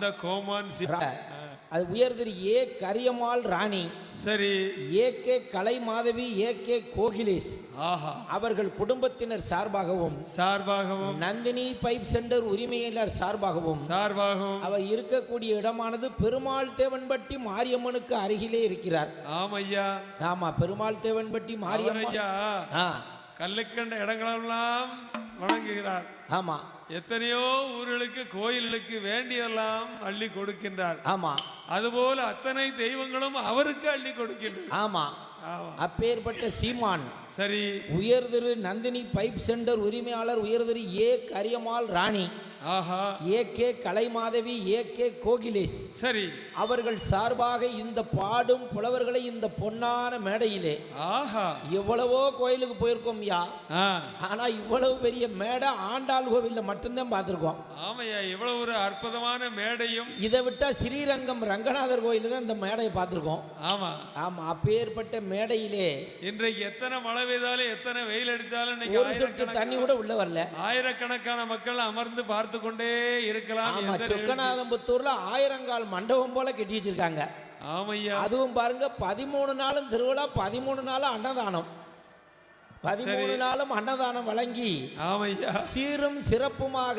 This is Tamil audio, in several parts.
அந்த கோமான் அது உயர்திரு ஏ கரியம்மாள் ராணி சரி. A K Kalai Madhavi A K Kokilesh. ஆஹா. அவர்கள் குடும்பத்தினர் சார்பாகவும் சார்பாகவும். நந்தினி பைப் சென்டர் உரிமையாளர் சார்பாகவும் சார்பாகவும். அவர் இருக்கக்கூடிய இடமானது பெருமாள் தேவன்பட்டி மாரியம்மனுக்கு அருகிலே இருக்கிறார். ஆமையா. ஆமா பெருமாள் தேவன்பட்டி மாரியம்மன். ஐயா கல்லுக்கண்ட இடங்களெல்லாம் வணங்குகிறார். ஆமா. எத்தனையோ ஊர்களுக்கு கோயிலுக்கு வேண்டியெல்லாம் அள்ளி கொடுக்கின்றார். ஆமா. அதுபோல அத்தனை தெய்வங்களும் அவருக்கு அள்ளி கொடுக்கின்றன ஆமா. அப்பேற்பட்ட சீமான் சரி. உயர்திரு நந்தினி பைப் சென்டர் உரிமையாளர் உயர்திரு ஏ கரியம்மாள் ராணி ஆஹா. A K கலைமாதவி A K கோகிலேஷ். சரி. அவர்கள் சார்பாக இந்த பாடும் புலவர்களை இந்த பொன்னான மேடையிலே. ஆஹா. எவ்வளவோ கோயிலுக்கு போயிருக்கோம் யா. ஆனா இவ்வளவு பெரிய மேடை ஆண்டாள் கோவில்ல மட்டும்தான் பார்த்துருக்கோம். ஆமையா இவ்வளவு ஒரு அற்புதமான மேடையும். இதை விட்டா ஸ்ரீரங்கம் ரங்கநாதர் கோயிலில் தான் இந்த மேடையை பார்த்துருக்கோம். ஆமா. ஆமா அப்பேற்பட்ட மேடையிலே. இன்றைக்கு எத்தனை மழை பெய்தாலும் எத்தனை வெயில் அடித்தாலும் ஒரு சொட்டு தண்ணி கூட உள்ள வரல. ஆயிரக்கணக்கான மக்கள் அமர்ந்து பார்த்து கொண்டே இருக்கலாம் ஆமா எந்த சொக்கநாதம்புத்தூர்ல ஆயிரங்கால் மண்டபம் போல கட்டி வச்சிருக்காங்க ஆமையா? அதுவும் பாருங்க பதிமூணு நாளும் திருவிழா பதிமூணு நாளும் அன்னதானம். பதிமூணு நாளும் அன்னதானம் வழங்கி சீரும் சிறப்புமாக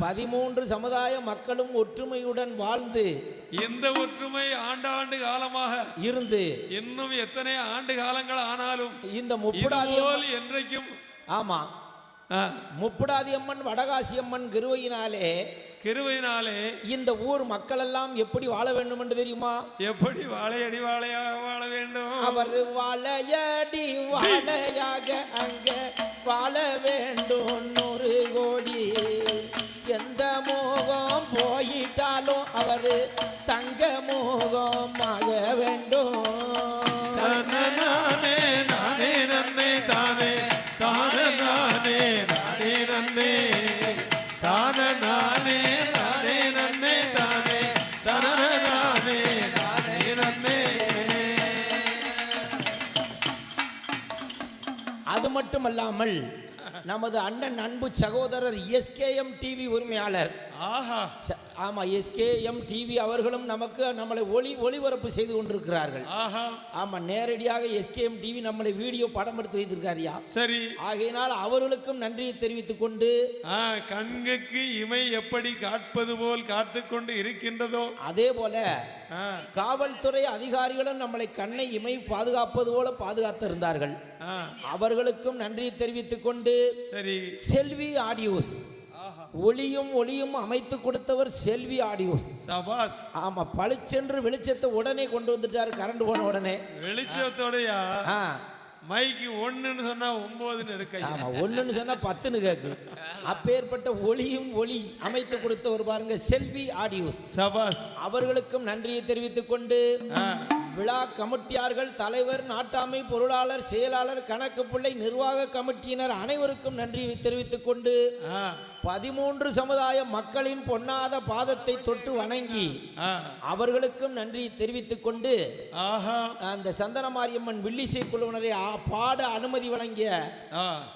பதிமூன்று சமுதாய மக்களும் ஒற்றுமையுடன் வாழ்ந்து இந்த ஒற்றுமை ஆண்டாண்டு காலமாக? இருந்து இன்னும் எத்தனை ஆண்டு காலங்கள் ஆனாலும் இந்த முப்புடாதி என்றைக்கும் ஆமா. முப்புடாதி அம்மன் வடகாசி அம்மன் கிருவையினாலே கிருபையினாலே இந்த ஊர் மக்கள் எல்லாம் எப்படி வாழ வேண்டும் என்று தெரியுமா? எப்படி வாழையடி வாழையாக வாழ வேண்டும்? அவர் வாழையடி வாழையாக அங்க வாழ வேண்டும். நூறு கோடி எந்த மோகம் போயிட்டாலும் அவர் தங்க மோகமாக வேண்டும். மட்டுமல்லாமல் நமது அண்ணன் அன்பு சகோதரர் எஸ்கேஎம் டிவி உரிமையாளர் ஆஹா. ச- ஆமா எஸ்கேஎம் டிவி அவர்களும் நமக்கு நம்மளை ஒளி ஒளிபரப்பு செய்து கொண்டிருக்கிறார்கள். ஆஹா. ஆமா நேரடியாக எஸ்கேஎம் டிவி நம்மளை வீடியோ படம் எடுத்து வைத்திருக்காருயா சரி. ஆகையினால் அவர்களுக்கும் நன்றியை தெரிவித்துக் கொண்டு கண்ணுக்கு இமை எப்படி காட்பது போல் காத்து கொண்டு இருக்கின்றதோ? அதே போல காவல்துறை அதிகாரிகளும் நம்மளை கண்ணை இமை பாதுகாப்பது போல பாதுகாத்திருந்தார்கள். ஆ, அவர்களுக்கும் நன்றியை தெரிவித்துக் கொண்டு சரி. செல்வி ஆடியோஸ். ஒளியும் ஒளியும் அமைத்து கொடுத்தவர் செல்வி ஆடியோஸ். சபாஸ். ஆமா பளிச்சென்று வெளிச்சத்தை உடனே கொண்டு வந்துட்டார் கரண்ட் போன உடனே. வெளிச்சத்தோடயா? மைக்கு ஒண்ணுன்னு சொன்னா ஒன்பதுன்னு எடுக்க ஆமா ஒண்ணுன்னு சொன்னா பத்துன்னு கேக்கு. அப்பேற்பட்ட ஒளியும் ஒளி அமைத்து கொடுத்தவர் பாருங்க செல்வி ஆடியோஸ். சபாஸ். அவர்களுக்கும் நன்றியை தெரிவித்துக் கொண்டு விழா கமிட்டியார்கள் தலைவர் நாட்டாமை பொருளாளர் செயலாளர் கணக்கு பிள்ளை நிர்வாக கமிட்டியினர் அனைவருக்கும் நன்றியை தெரிவித்துக் கொண்டு பதிமூன்று சமுதாய மக்களின் பொன்னாத பாதத்தை தொட்டு வணங்கி அவர்களுக்கும் நன்றியை தெரிவித்துக் கொண்டு அந்த சந்தனமாரியம்மன் வில்லிசை குழுவினரை பாட அனுமதி வழங்கிய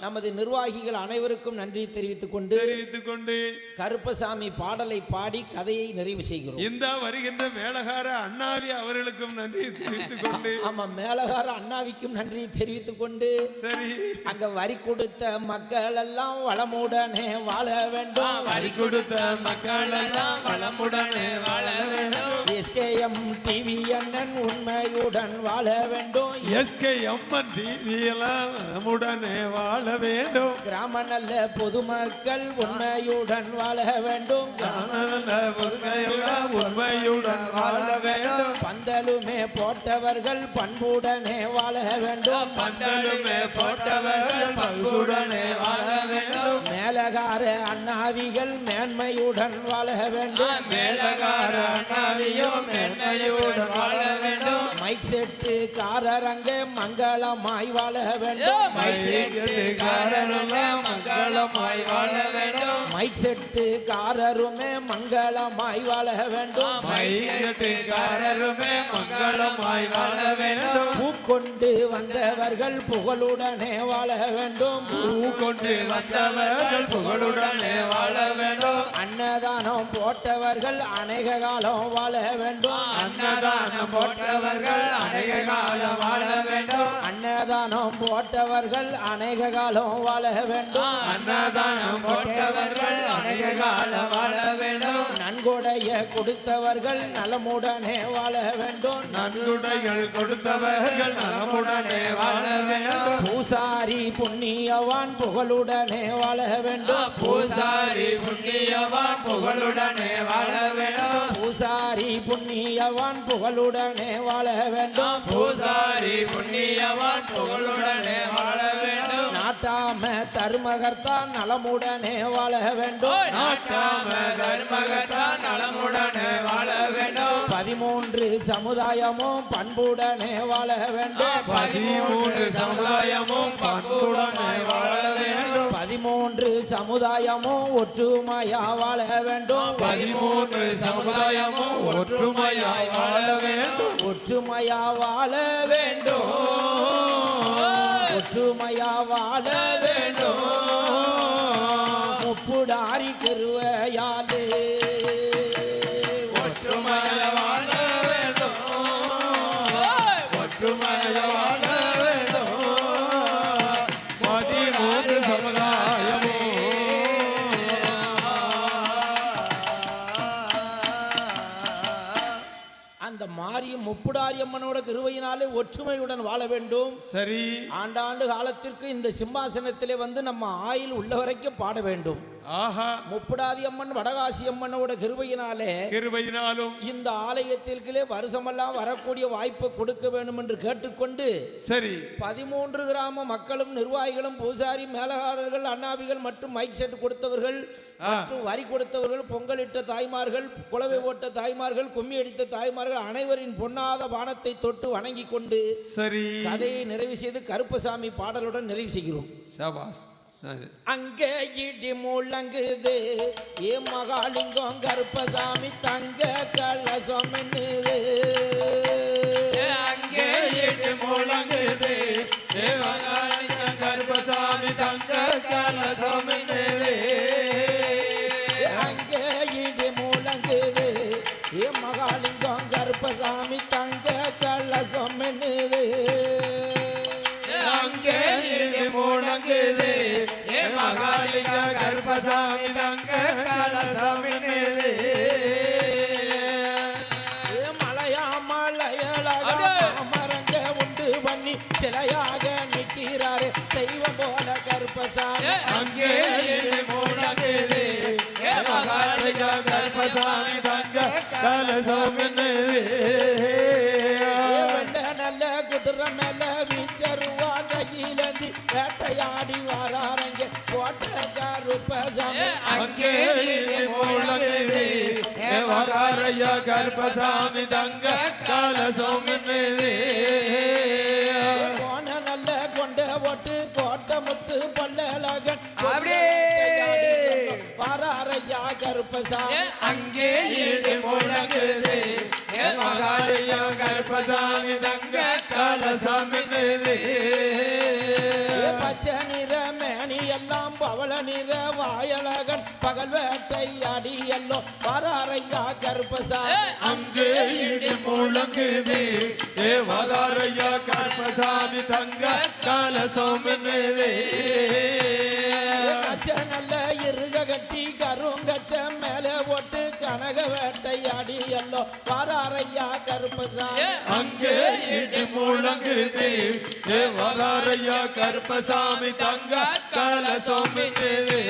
நமது நிர்வாகிகள் அனைவருக்கும் நன்றியை தெரிவித்துக் கொண்டு தெரிவித்துக் கொண்டு கருப்பசாமி பாடலை பாடி கதையை நிறைவு செய்கிறோம். இந்த வருகின்ற மேலகார அண்ணாவி அவர்களுக்கும் நன்றி தெரிவித்துக் கொண்டு ஆமா மேலகார அண்ணாவிக்கும் நன்றியை தெரிவித்துக் கொண்டு சரி. அங்க வரி கொடுத்த மக்கள் எல்லாம் வளமுடனே வாழ வேண்டும். வரி கொடுத்த மக்கள் எல்லாம் வளமுடனே வாழ வேண்டும். எஸ்கேஎம் டிவி அண்ணன் உண்மையுடன் வாழ வேண்டும். எஸ்கே எம்மன் டிவியெல்லாம் நம்முடனே வாழ வேண்டும். கிராம நல்ல பொதுமக்கள் உண்மையுடன் வாழ வேண்டும். நல்ல உண்மையுடன் உண்மையுடன் வாழ வேண்டும். பந்தலுமே போட்டவர்கள் பண்புடனே வாழ வேண்டும். பந்தலுமே போட்டவர்கள் பசுடனே வாழ வேண்டும். மேலகார அண்ணாவிகள் மேன்மையுடன் வாழ வேண்டும். மேலகார அண்ணாவியும் மேன்மையுடன் வாழ வேண்டும். மைக் செட்டு காரரங்க மங்களமாய் வாழ வேண்டும். மைசேட்டுக்காரர்கள் மங்களமாய் வாழ வேண்டும். மைக் செட்டு செட்டுக்காரருமே மங்களமாய் வாழ வேண்டும். மையத்துக்காரருமே மங்களமாய் வாழ வேண்டும். பூ கொண்டு வந்தவர்கள் புகழுடனே வாழ வேண்டும். பூ கொண்டு வந்தவர்கள் புகழுடனே வாழ வேண்டும். அன்னதானம் போட்டவர்கள் அநேக காலம் வாழ வேண்டும். அன்னதானம் போட்டவர்கள் அநேக காலம் வாழ வேண்டும். அன்னதானம் போட்டவர்கள் அநேக காலம் வாழ வேண்டும். அன்னதானம் போட்டவர்கள் அநேக காலம் வாழ வேண்டும். நன்கொடைய கொடுத்தவர்கள் நலமுடனே வாழ வேண்டும். நன்கொடைகள் கொடுத்தவர்கள் நலமுடனே வாழ வேண்டும். பூசாரி புண்ணியவான் புகழுடனே வாழ வேண்டும். பூசாரி புண்ணியவான் புகழுடனே வாழ வேண்டும். பூசாரி புண்ணியவான் புகழுடனே வாழ வேண்டும். பூசாரி புண்ணியவான் புகழுடனே வாழ வேண்டும். நாட்டாம தருமகர்த்தான் நலமுடனே வாழ வேண்டும். நாட்டாம தர்மகத்தான் நலமுடனே வாழ வேண்டும். பதிமூன்று சமுதாயமும் பண்புடனே வாழ வேண்டும். பதிமூன்று சமுதாயமும் பண்புடனே வாழ சமுதாயமும் ஒற்றுமையா வாழ வேண்டும். பதிமூன்று சமுதாயமும் ஒற்றுமையாய் வாழ வேண்டும். ஒற்றுமையா வாழ வேண்டும். ஒற்றுமையா வாழ வேண்டும். முப்புடாரி கருவையாலே. ஒற்றுமையாய் வாழ வேண்டும். ஒற்றுமையாய் மாரியும் முப்புடாரி அம்மனோட கிருவையினாலே ஒற்றுமையுடன் வாழ வேண்டும். சரி. ஆண்டாண்டு காலத்திற்கு இந்த சிம்மாசனத்திலே வந்து நம்ம ஆயில் உள்ள வரைக்கும் பாட வேண்டும். ஆஹா முப்புடாதி அம்மன் வடகாசி அம்மனோட கிருபையினாலே கிருபையினாலும் இந்த ஆலயத்திற்கிலே வருஷமெல்லாம் வரக்கூடிய வாய்ப்பை கொடுக்க வேண்டும் என்று கேட்டுக்கொண்டு சரி பதிமூன்று கிராம மக்களும் நிர்வாகிகளும் பூசாரி மேலகாரர்கள் அண்ணாபிகள் மற்றும் மைக் செட் கொடுத்தவர்கள். மற்றும் வரி கொடுத்தவர்கள் பொங்கலிட்ட தாய்மார்கள் குலவை ஓட்ட தாய்மார்கள் கும்மி அடித்த தாய்மார்கள் அனைவரின் பொன்னாத பானத்தை தொட்டு வணங்கி கொண்டு சரி கதையை நிறைவு செய்து கருப்பசாமி பாடலுடன் நிறைவு செய்கிறோம் சபாஸ். அங்கே இடி முழங்குது. ஏ மகாலிங்கம் கருப்பசாமி தங்க கலசம் அங்கே இடி முழங்குது. தேவகாலிங்க கருப்பசாமி தங்க கலசம் கருப்பசாமி தங்க கலசம் மலையா மலையழகா மரங்க உண்டு பண்ணி சிலையாக நிற்கிறாரே. தெய்வம் போல கருப்பசாமி. அங்கே மகாலிங்க கருப்பசாமி தங்க கலசம் நல்ல குதிரை மேல வீச்சருவா கையிலந்தி வேட்டையாடி கருப்பசாமி தங்க கலசம் என்னது. கோண நல்ல கொண்ட ஓட்டு கோட்டை முத்து பல்லழகன் வாராரையா கருப்பசாமி அங்கே இடி முழங்குது தேவகாரையா கருப்பசாமி தங்க கலசம் என்னது. நிற வாயழகன் பகல் வேட்டை அடி எல்லோ. வாராரையா கருப்பசாமி அங்கே இடி முழங்குது. தேவகாரையா கருப்பசாமி தங்க என்னது. கச்ச நல்ல இருக கட்டி கருங்கச்ச மேல ஓட்டு கனக வேட்டை அடி எல்லோ. வாராரையா கருப்பசாமி அங்கே இடி முழங்குது. தேவகாரையா கருப்பசாமி தங்க கலசம் என்னது.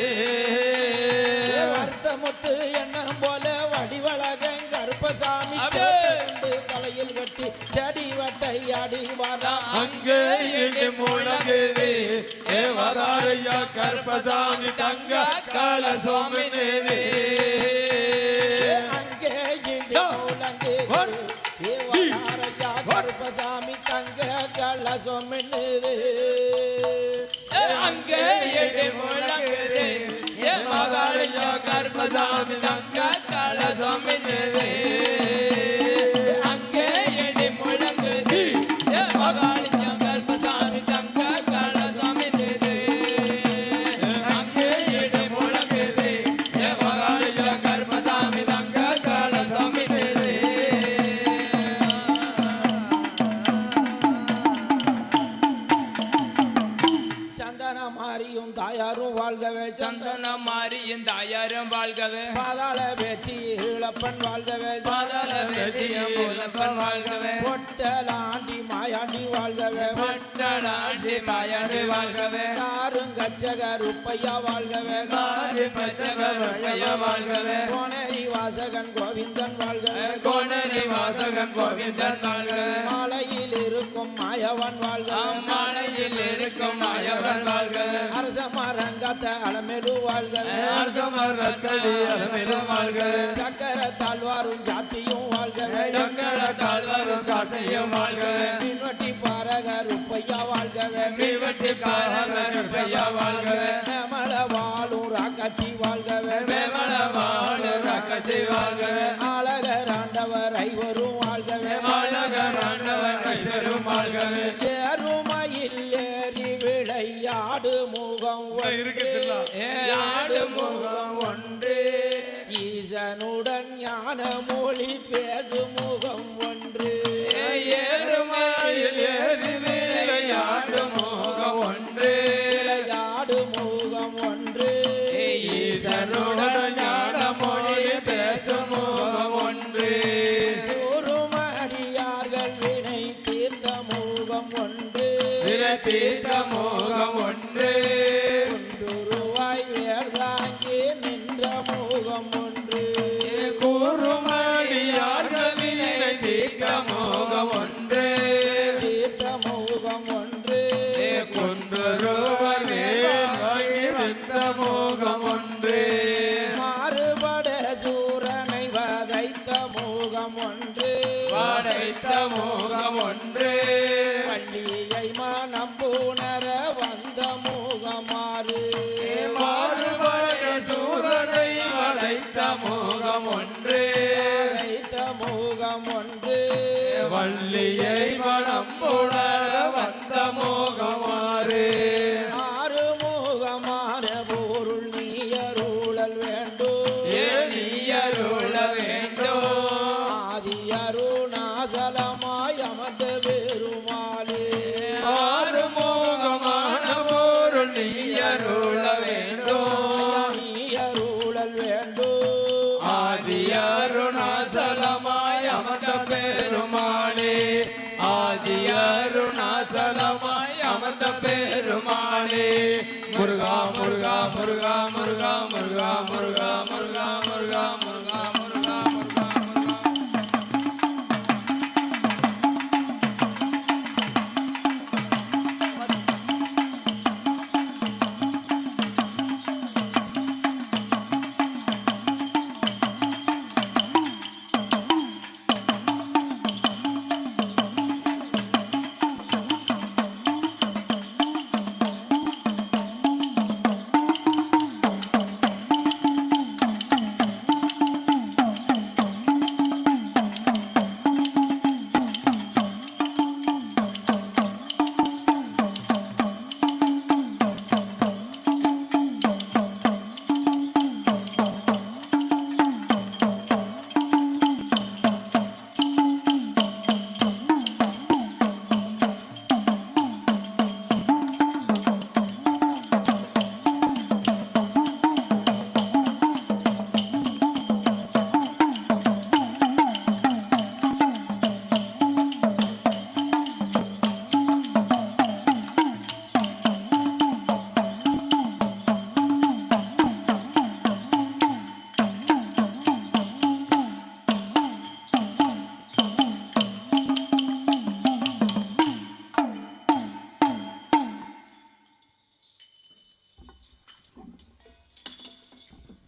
வருத்த முத்து எண்ணம் போல வடிவழகன் கருப்பசாமி தலையில் கட்டி செடி வட்டை அடி வாரா அங்கே இடி முழங்குது தேவகாரையா கருப்பசாமி தங்க கலசம் என்னது. Ramzan கச்சக ருப்பையா வாழ்கவே காரி பச்சக ருப்பையா வாழ்கவே கோணரி வாசகன் கோவிந்தன் வாழ்கவே கோணரி வாசகன் கோவிந்தன் வாழ்கவே மாலையில் இருக்கும் மாயவன் வாழ்க மாலையில் இருக்கும் மாயவன் வாழ்க அரச மரங்கத்த அலமெடு வாழ்க அரச மரத்தடி அலமெடு வாழ்க சக்கர தாழ்வாரும் ஜாத்தியும் வாழ்க சக்கர தாழ்வாரும் ஜாத்தியும் வாழ்க பின்வட்டி பா கரகருப்பையா வாழ்கவே. தீவட்டி கரகருப்பையா வாழ்கவே. ஆதியருள வேண்டும் அருளல் வேண்டும் ஆதியருணாசலமாய் அமர்ந்த பெருமாளே ஆதியருணாசலமாய் அமர்ந்த பெருமாளே முருகா முருகா முருகா முருகா முருகா முருகா.